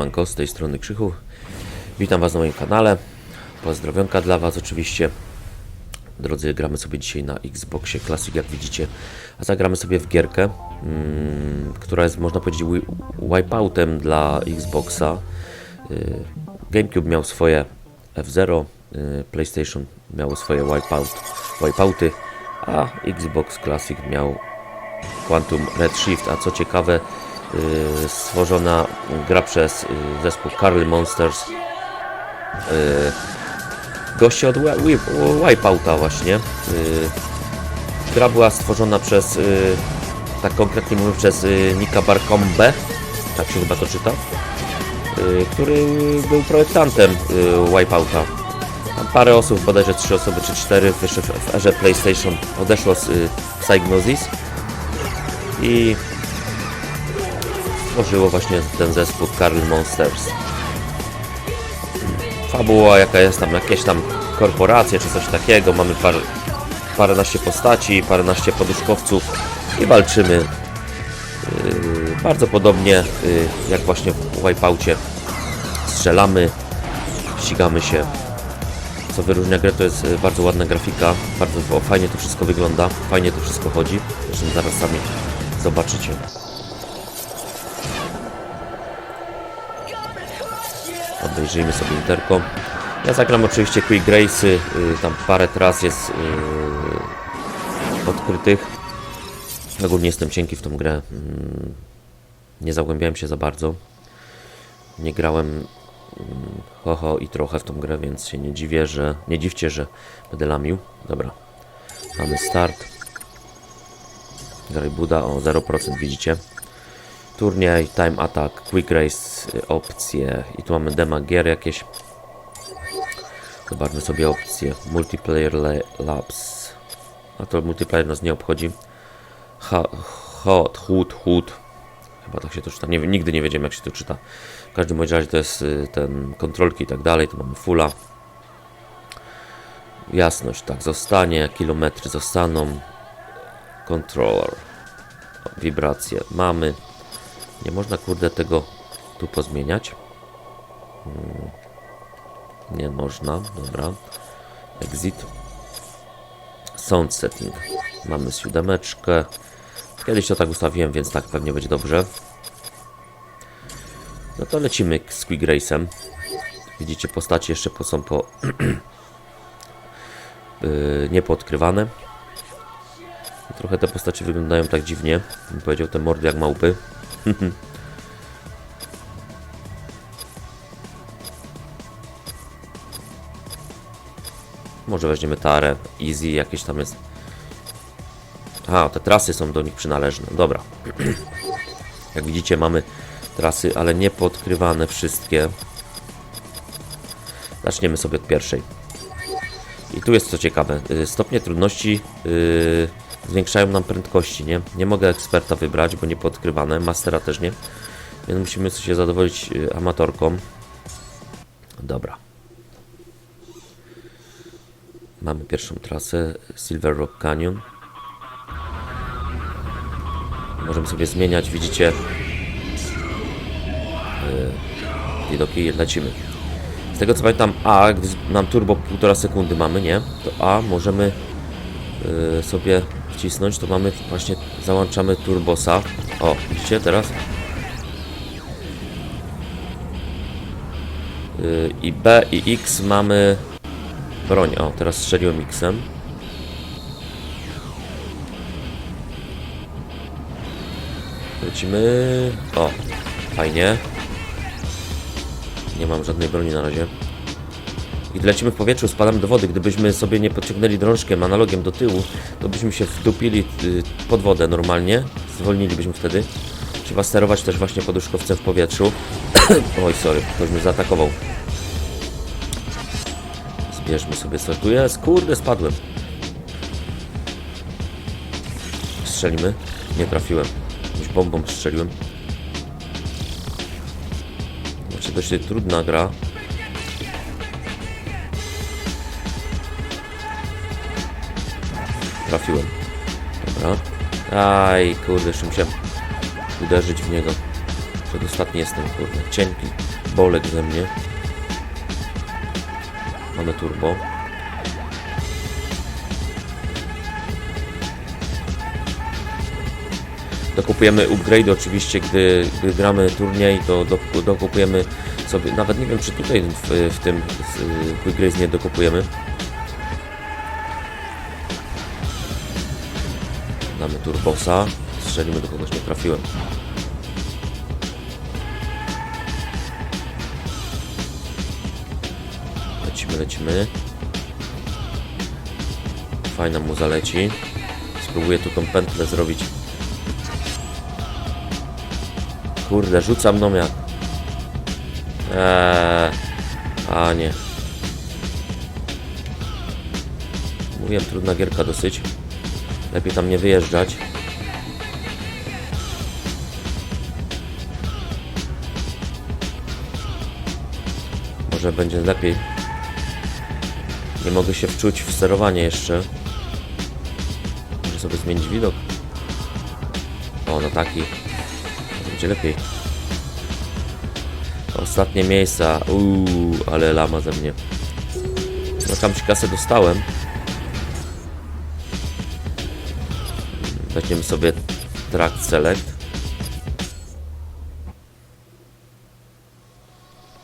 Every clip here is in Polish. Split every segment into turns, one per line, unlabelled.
Siemanko, z tej strony Krzychu. Witam Was na moim kanale. Pozdrowionka dla Was oczywiście. Drodzy, gramy sobie dzisiaj na Xboxie Classic, jak widzicie. A zagramy sobie w gierkę, mm, która jest, można powiedzieć, wi- wipeoutem dla Xboxa. Y, GameCube miał swoje F-Zero, y, PlayStation miało swoje wipeout, wipeouty, a Xbox Classic miał Quantum Redshift, a co ciekawe, stworzona gra przez y, zespół Carly Monsters. Y, goście od Wi- Wi- Wipeouta właśnie. Y, gra była stworzona przez, y, tak konkretnie mówiąc, przez y, Nika Barkombe, tak się chyba to czyta, y, który był projektantem y, Wipeouta. Tam parę osób, bodajże trzy osoby czy cztery, jeszcze w, w erze PlayStation odeszło z y, Psygnosis i stworzyło właśnie ten zespół Carl Monsters. Fabuła jaka jest tam, jakieś tam korporacje czy coś takiego, mamy par, paręnaście postaci, paręnaście poduszkowców i walczymy yy, bardzo podobnie yy, jak właśnie w Wipeoutie. Strzelamy, ścigamy się. Co wyróżnia grę to jest yy, bardzo ładna grafika, bardzo fajnie to wszystko wygląda, fajnie to wszystko chodzi. Zresztą zaraz sami zobaczycie. Obejrzyjmy sobie interko. Ja zagram oczywiście Quick Grace'y, y, tam parę tras jest y, odkrytych. Ogólnie jestem cienki w tą grę. Mm, Nie zagłębiałem się za bardzo. Nie grałem mm, ho, ho i trochę w tą grę, więc się nie dziwię, że nie dziwcie, że będę lamił. Dobra. Mamy start. Dalej Buda o 0% widzicie. Turniej, time attack, quick race, y, opcje i tu mamy dema gier jakieś. Zobaczmy sobie opcje. Multiplayer la- labs. A to multiplayer nas nie obchodzi. Ha, hot, hut, hut. Chyba tak się to czyta. Nie, nigdy nie wiedziałem jak się to czyta. W każdym bądź razie to jest y, ten kontrolki i tak dalej. Tu mamy fulla. Jasność, tak, zostanie. Kilometry zostaną. Controller. Wibracje mamy. Nie można kurde tego tu pozmieniać. Hmm. Nie można, dobra. Exit. Sound setting. Mamy siódemeczkę. Kiedyś to tak ustawiłem, więc tak pewnie będzie dobrze. No to lecimy z Quick Race'em. Widzicie, postacie jeszcze po- są po... yy, niepoodkrywane. Trochę te postacie wyglądają tak dziwnie. Bym powiedział te mordy jak małpy. Może weźmiemy tarę, easy, jakieś tam jest. Aha, te trasy są do nich przynależne. Dobra. Jak widzicie, mamy trasy, ale nie podkrywane wszystkie. Zaczniemy sobie od pierwszej. I tu jest co ciekawe. y, Stopnie trudności yy, zwiększają nam prędkości, nie? Nie mogę eksperta wybrać, bo nie podkrywane. Mastera też nie. Więc musimy się zadowolić y, amatorką. Dobra. Mamy pierwszą trasę Silver Rock Canyon. Możemy sobie zmieniać, widzicie yy, widoki, lecimy. Z tego co pamiętam A, gdy nam turbo półtora sekundy mamy, nie? To A możemy yy, sobie wcisnąć, to mamy właśnie, załączamy turbosa. O, widzicie teraz? Yy, I B i X mamy broń. O, teraz strzeliłem X-em. Lecimy. O, fajnie. Nie mam żadnej broni na razie. I lecimy w powietrzu, spadamy do wody. Gdybyśmy sobie nie podciągnęli drążkiem, analogiem do tyłu, to byśmy się wdupili y, pod wodę normalnie. Zwolnilibyśmy wtedy. Trzeba sterować też właśnie poduszkowcem w powietrzu. Oj, sorry, ktoś mnie zaatakował. Zbierzmy sobie co tu jest. Kurde, spadłem. Strzelimy. Nie trafiłem. Jakąś bombą strzeliłem. Znaczy dość trudna gra. Trafiłem. Dobra. Aj, kurde, jeszcze musiałem uderzyć w niego. Przedostatni jestem, kurde. Cienki bolek ze mnie. Mamy turbo. Dokupujemy upgrade oczywiście, gdy, gdy gramy turniej, to do- dokupujemy sobie, nawet nie wiem czy tutaj w, w tym Quick nie dokupujemy. Turbosa, strzelimy do kogoś, nie trafiłem. Lecimy, lecimy. Fajna mu zaleci. Spróbuję tu tą pętlę zrobić. Kurde, rzucam no jak. Eee, a nie. Mówiłem, trudna gierka dosyć. Lepiej tam nie wyjeżdżać. Może będzie lepiej. Nie mogę się wczuć w sterowanie jeszcze. Może sobie zmienić widok. O, na taki. Będzie lepiej. Ostatnie miejsca. Uuu, ale lama ze mnie. No tam ci kasę dostałem. Weźmiemy sobie track select.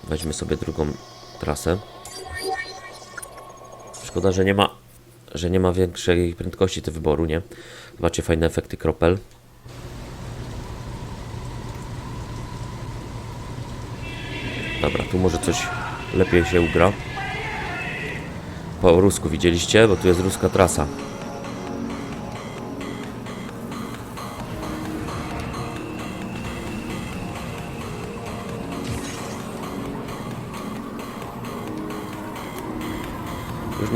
Weźmy sobie drugą trasę. Szkoda, że nie ma, że nie ma większej prędkości tego wyboru, nie? Zobaczcie fajne efekty kropel. Dobra, tu może coś lepiej się ugra. Po rusku widzieliście, bo tu jest ruska trasa.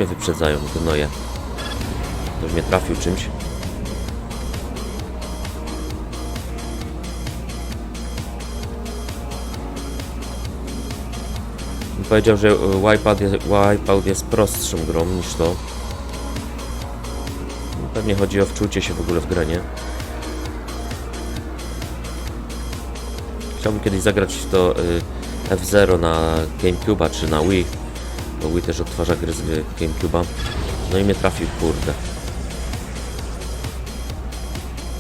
Mnie wyprzedzają, gnoje. Ktoś mnie trafił czymś. Powiedział, że Wipeout jest, Wipeout jest prostszą grą niż to. Pewnie chodzi o wczucie się w ogóle w grę, nie? Chciałbym kiedyś zagrać to y, F-Zero na Gamecube'a czy na Wii. Bo Wii też odtwarza gry z Gamecube'a. No i mnie trafił, kurde.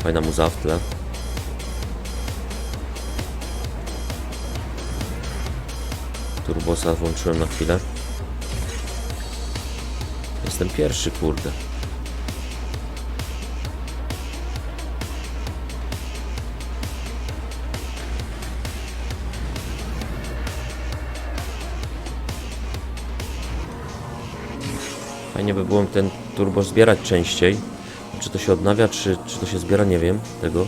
Fajna muza w tle. Turbosa włączyłem na chwilę. Jestem pierwszy, kurde. Fajnie by było ten turbo zbierać częściej. Czy to się odnawia, czy, czy to się zbiera, nie wiem tego.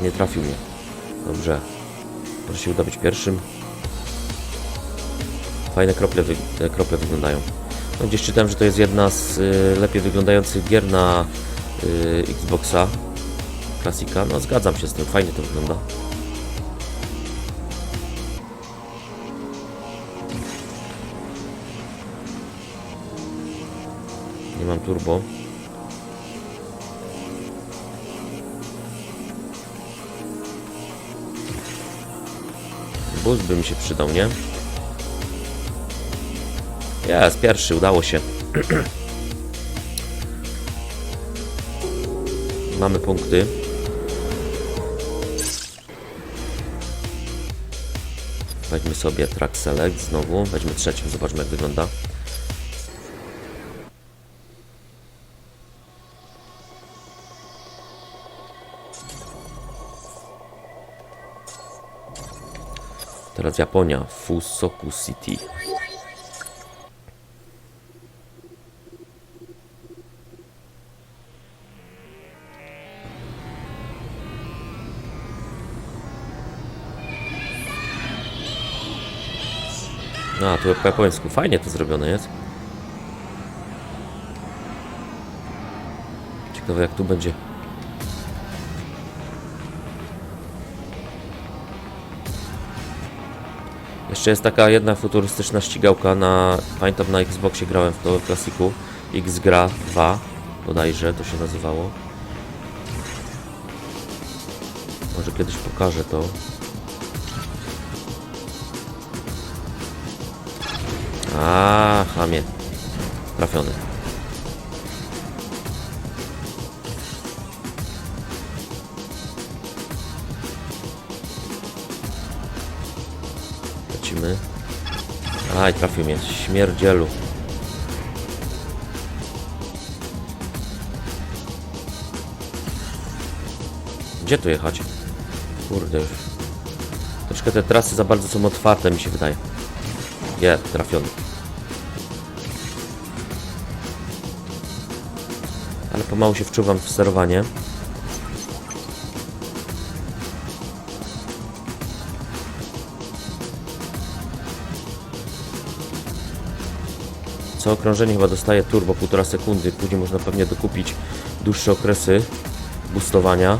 Nie trafił mnie. Dobrze. Może się uda być pierwszym. Fajne krople, wy, te krople wyglądają. No, gdzieś czytałem, że to jest jedna z y, lepiej wyglądających gier na y, Xboxa Klasika. No zgadzam się z tym, fajnie to wygląda. Turbo. Boost by mi się przydał, nie? Jest, pierwszy, udało się. Mamy punkty. Weźmy sobie track select znowu. Weźmy trzecią, zobaczmy jak wygląda. Teraz Japonia, Fusoku City. A, tu po japońsku. Fajnie to zrobione jest. Ciekawe jak tu będzie. Jeszcze jest taka jedna futurystyczna ścigałka na... Pamiętam na Xboxie grałem w to w klasiku. X-Gra 2 bodajże to się nazywało. kiedyś pokażę to. A, chamie. Trafiony. Aj, trafił mnie. Śmierdzielu. Gdzie tu jechać? Kurde już. Troszkę te trasy za bardzo są otwarte, mi się wydaje. Nie, trafiony. Ale pomału się wczuwam w sterowanie. Co okrążenie chyba dostaje turbo 1,5 sekundy. Później można pewnie dokupić dłuższe okresy boostowania.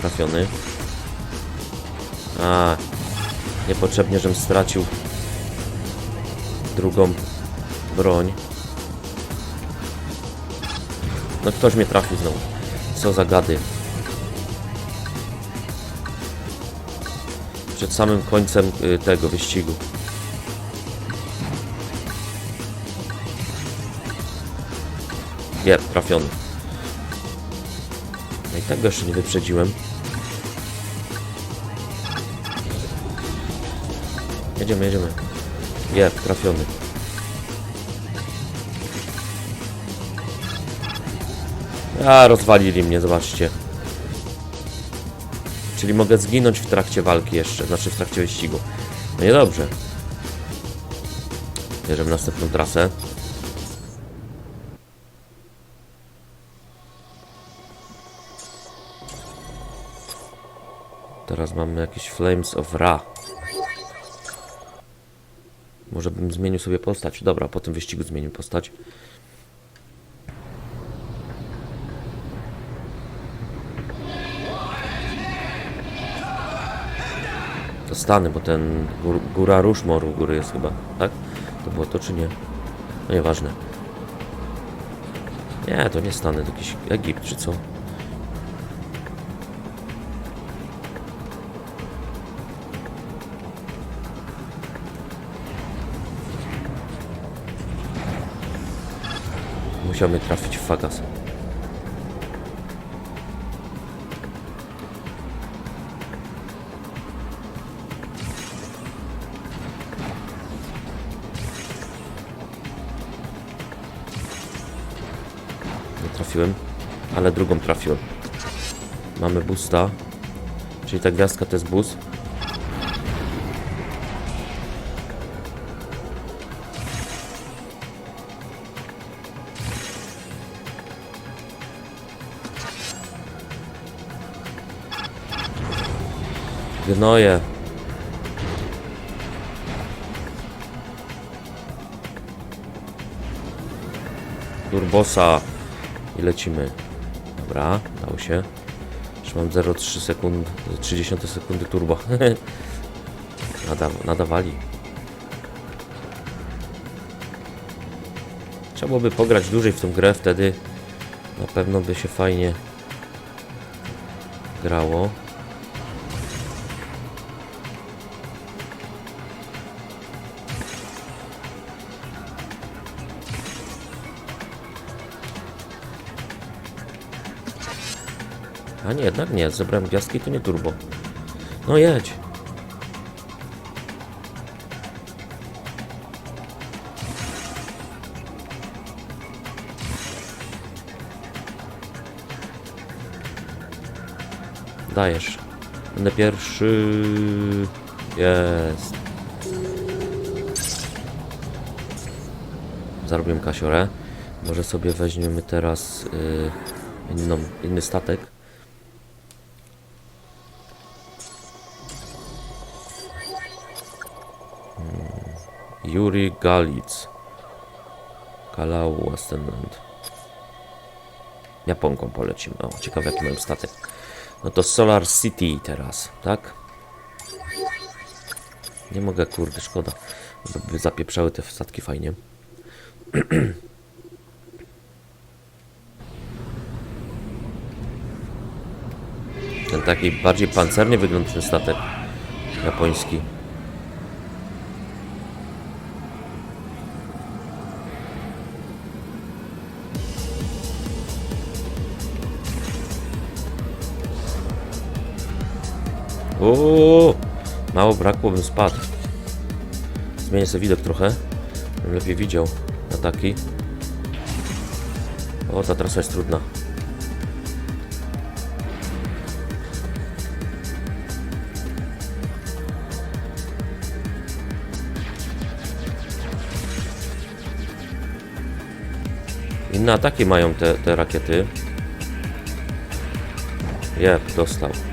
Trafiony. A, niepotrzebnie, żem stracił drugą broń. No ktoś mnie trafił znowu. Co za gady. Przed samym końcem y, tego wyścigu. Nie, trafiony. No i tego jeszcze nie wyprzedziłem. Jedziemy, jedziemy. Nie, trafiony. A, rozwalili mnie, zobaczcie. Czyli mogę zginąć w trakcie walki jeszcze, znaczy w trakcie wyścigu. No niedobrze. Bierzemy następną trasę. Teraz mamy jakieś Flames of Ra. Może bym zmienił sobie postać. Dobra, po tym wyścigu zmienił postać. Stany, bo ten gór, góra Rushmore u góry jest chyba, tak? To było to czy nie? No nieważne. Nie, to nie Stany, to jakiś Egipt czy co? Musiał trafić w fagas. Trafiłem, ale drugą trafiłem. Mamy boosta, czyli ta gwiazdka to jest boost. Gnoje. Turbosa. I lecimy. Dobra, dało się. Już mam 0,3 sekund, 30 sekundy turbo. Nada, nadawali. Trzeba byłoby pograć dłużej w tą grę, wtedy na pewno by się fajnie grało. Jednak nie, zebrałem gwiazdki, to nie turbo. No jedź. Dajesz. Będę pierwszy. Jest. Zarobiłem kasiorę. Może sobie weźmiemy teraz y, inną, inny statek. Galic. Kalau Westenland. Japonką polecimy. O, ciekawe jaki mają statek. No to Solar City teraz, tak? Nie mogę, kurde, szkoda. By zapieprzały te statki fajnie. Ten taki bardziej pancernie wyglądny statek japoński. Uuu, mało brakło, bym spadł. Zmienię sobie widok trochę, bym lepiej widział ataki. O, ta trasa jest trudna. Inne ataki mają te, te rakiety. Jeb, dostał.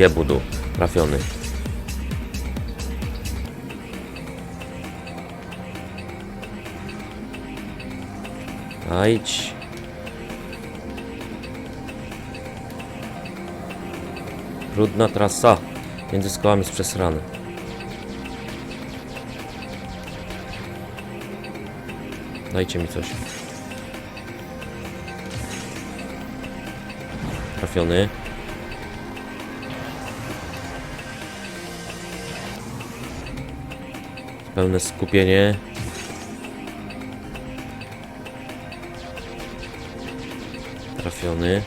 Jebudu, trafiony. Ajdź. Trudna trasa. Między skałami jest przesrany. Dajcie mi coś. Trafiony. Pełne skupienie. Trafiony.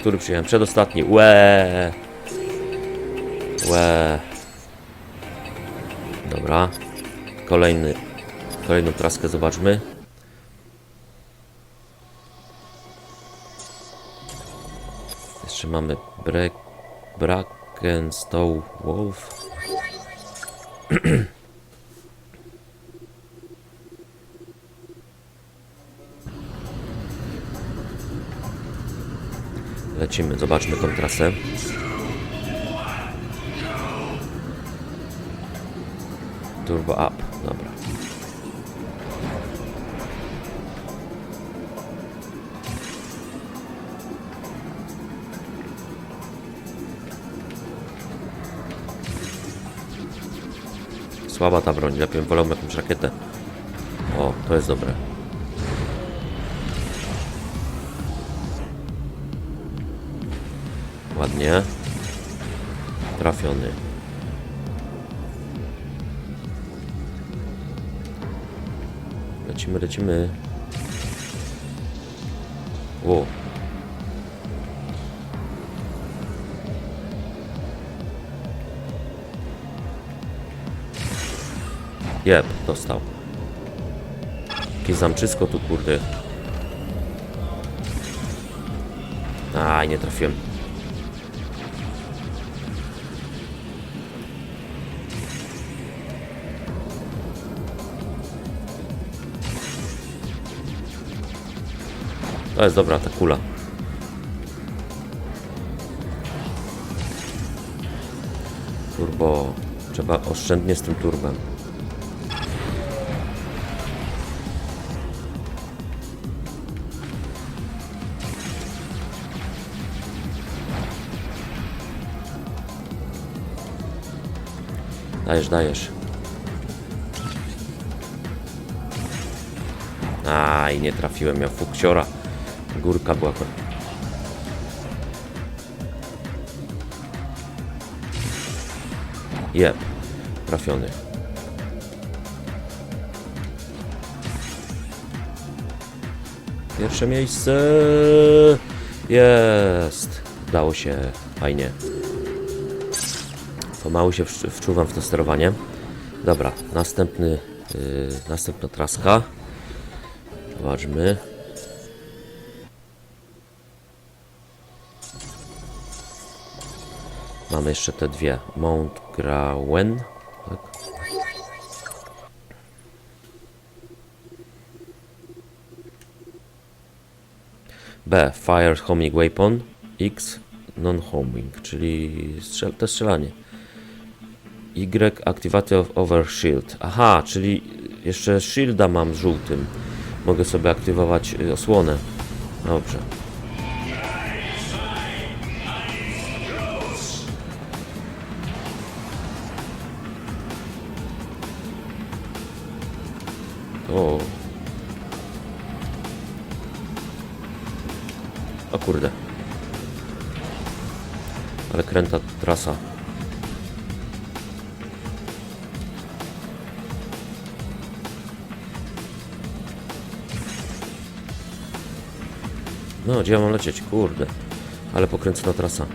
Który przyjechałem? Przedostatni. Łe. Łe. Dobra. Kolejny. Kolejną traskę zobaczmy. Jeszcze mamy Break. Brackenstow Wolf. Lecimy, zobaczmy tą trasę. Turbo up, dobra. Słaba ta broń, lepiej wolał jakąś rakietę. O, to jest dobre. Ładnie. Trafiony. Lecimy, lecimy. O. Jeb, dostał. Jakieś zamczysko tu, kurde. Aj, nie trafiłem. To jest dobra ta kula. Turbo. Trzeba oszczędnie z tym turbem. Dajesz, dajesz. Aj, nie trafiłem, miał fuksiora. Górka była. Jeb, trafiony. Pierwsze miejsce. Jest. Udało się. Fajnie. Pomału się wczu- wczuwam w to sterowanie. Dobra, następny, yy, następna traska. Zobaczmy. Mamy jeszcze te dwie. Mount Grauen. Tak. B. Fire Homing Weapon. X. Non-homing, czyli strzel to strzelanie. Y. Activate of over shield. Aha, czyli jeszcze shielda mam żółtym. mogę sobie aktywować y, osłonę. Dobrze. O. O kurde. Ale kręta trasa. No, gdzie ja mam lecieć? Kurde. Ale pokręcona trasa.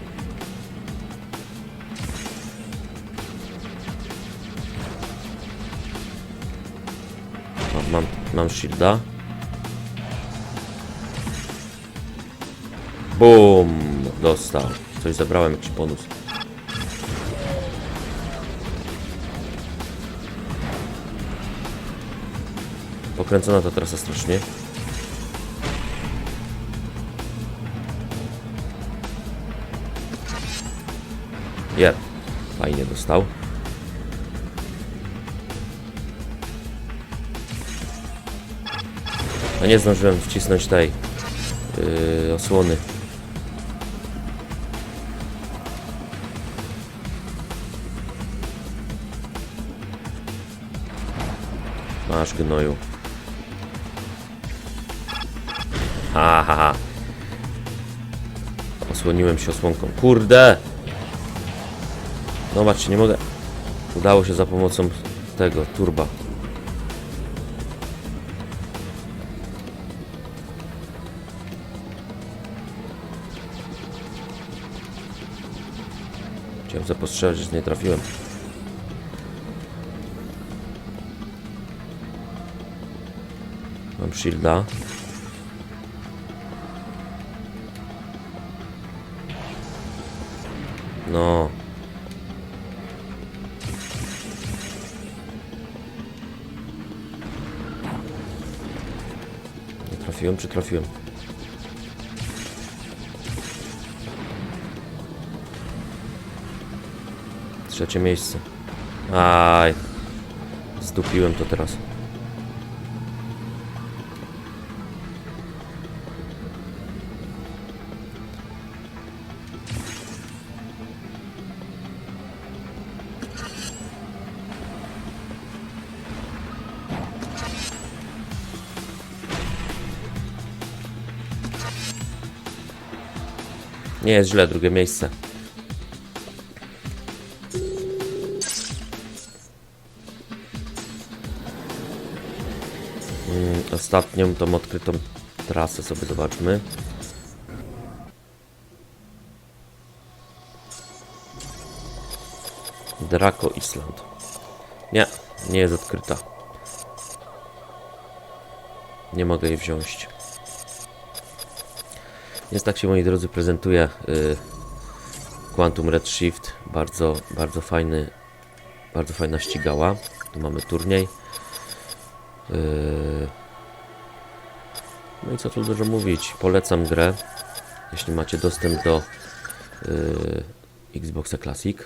Mam, mam, mam shielda. Bum! Dostał. Coś zabrałem, jakiś bonus. Pokręcona ta trasa strasznie. Jeb. Fajnie dostał. A nie zdążyłem wcisnąć tej yy, osłony. Masz gnoju. Ha, ha, ha. Osłoniłem się osłonką. Kurde! Zobaczcie, nie mogę. Udało się za pomocą tego turba. Chciałem zapostrzelać, że nie trafiłem. Mam shielda. Trafiłem, czy? Trzecie miejsce. Aj. Zdupiłem to teraz. Nie jest źle, drugie miejsce. Mm, Ostatnią tą odkrytą trasę sobie zobaczmy. Draco Island. Nie, nie jest odkryta. Nie mogę jej wziąć. Więc tak się moi drodzy prezentuje y, Quantum Redshift. Bardzo, bardzo fajny, bardzo fajna ścigała. Tu mamy turniej. Y, no i co tu dużo mówić. Polecam grę. Jeśli macie dostęp do y, Xboxa Classic.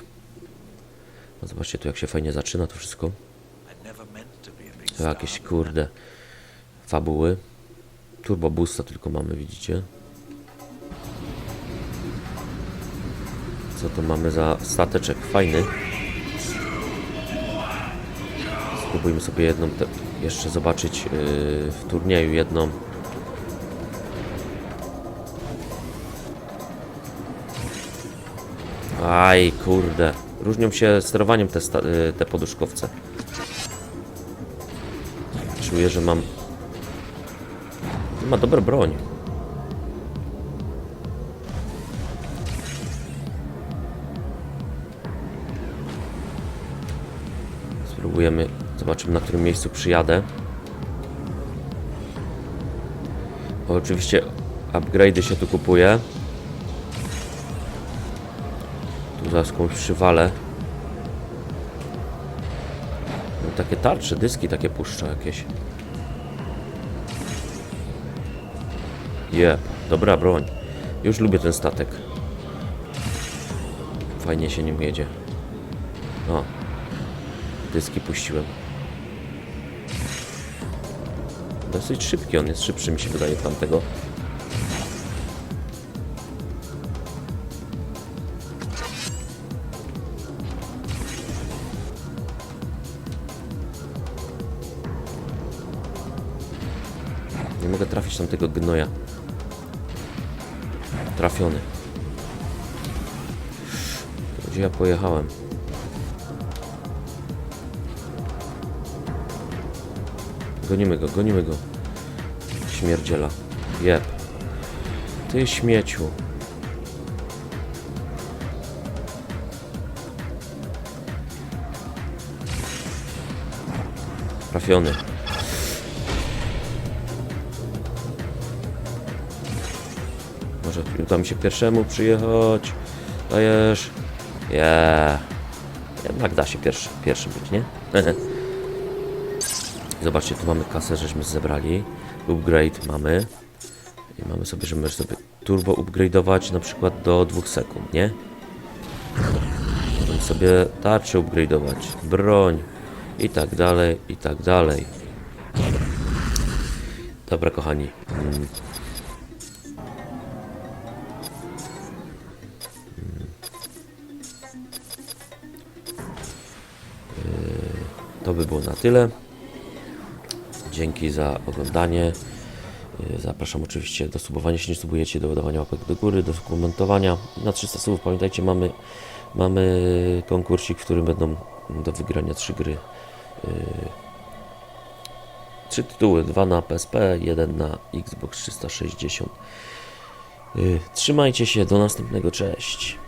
No zobaczcie tu jak się fajnie zaczyna to wszystko. To jakieś kurde fabuły. Turbo boosta tylko mamy, widzicie? Co to mamy za stateczek? Fajny. Spróbujmy sobie jedną te, jeszcze zobaczyć yy, w turnieju jedną. Aj, kurde. Różnią się sterowaniem te, yy, te poduszkowce. Czuję, że mam... Ma dobrą broń. Spróbujemy, zobaczymy na którym miejscu przyjadę. Bo oczywiście upgrade'y się tu kupuje. Tu zaraz komuś przywalę. No, takie tarcze, dyski takie puszcza jakieś. Je, dobra broń. Już lubię ten statek. Fajnie się nim jedzie. O, dyski puściłem. Dosyć szybki, on jest szybszy mi się wydaje od tamtego. Nie mogę trafić tamtego gnoja. Trafiony. Gdzie ja pojechałem? Gonimy go, gonimy go. Śmierdziela. Jeb. Ty śmieciu. Trafiony. Może uda mi się pierwszemu przyjechać. Dajesz. Yeah. Jednak da się pierwszy, pierwszym być, nie? Zobaczcie, tu mamy kasę, żeśmy zebrali. Upgrade mamy. I mamy sobie, że sobie turbo upgrade'ować na przykład do 2 sekund, nie? Możemy sobie tarczę upgrade'ować, broń i tak dalej, i tak dalej. Dobra, kochani. Mm. To by było na tyle. Dzięki za oglądanie. Yy, Zapraszam oczywiście do subowania, jeśli nie subujecie, do ładowania łapek do góry, do komentowania. Na 300 subów pamiętajcie, mamy, mamy konkursik, w którym będą do wygrania trzy gry. Yy, Trzy tytuły, dwa na PSP, jeden na Xbox 360. Yy, Trzymajcie się, do następnego, cześć.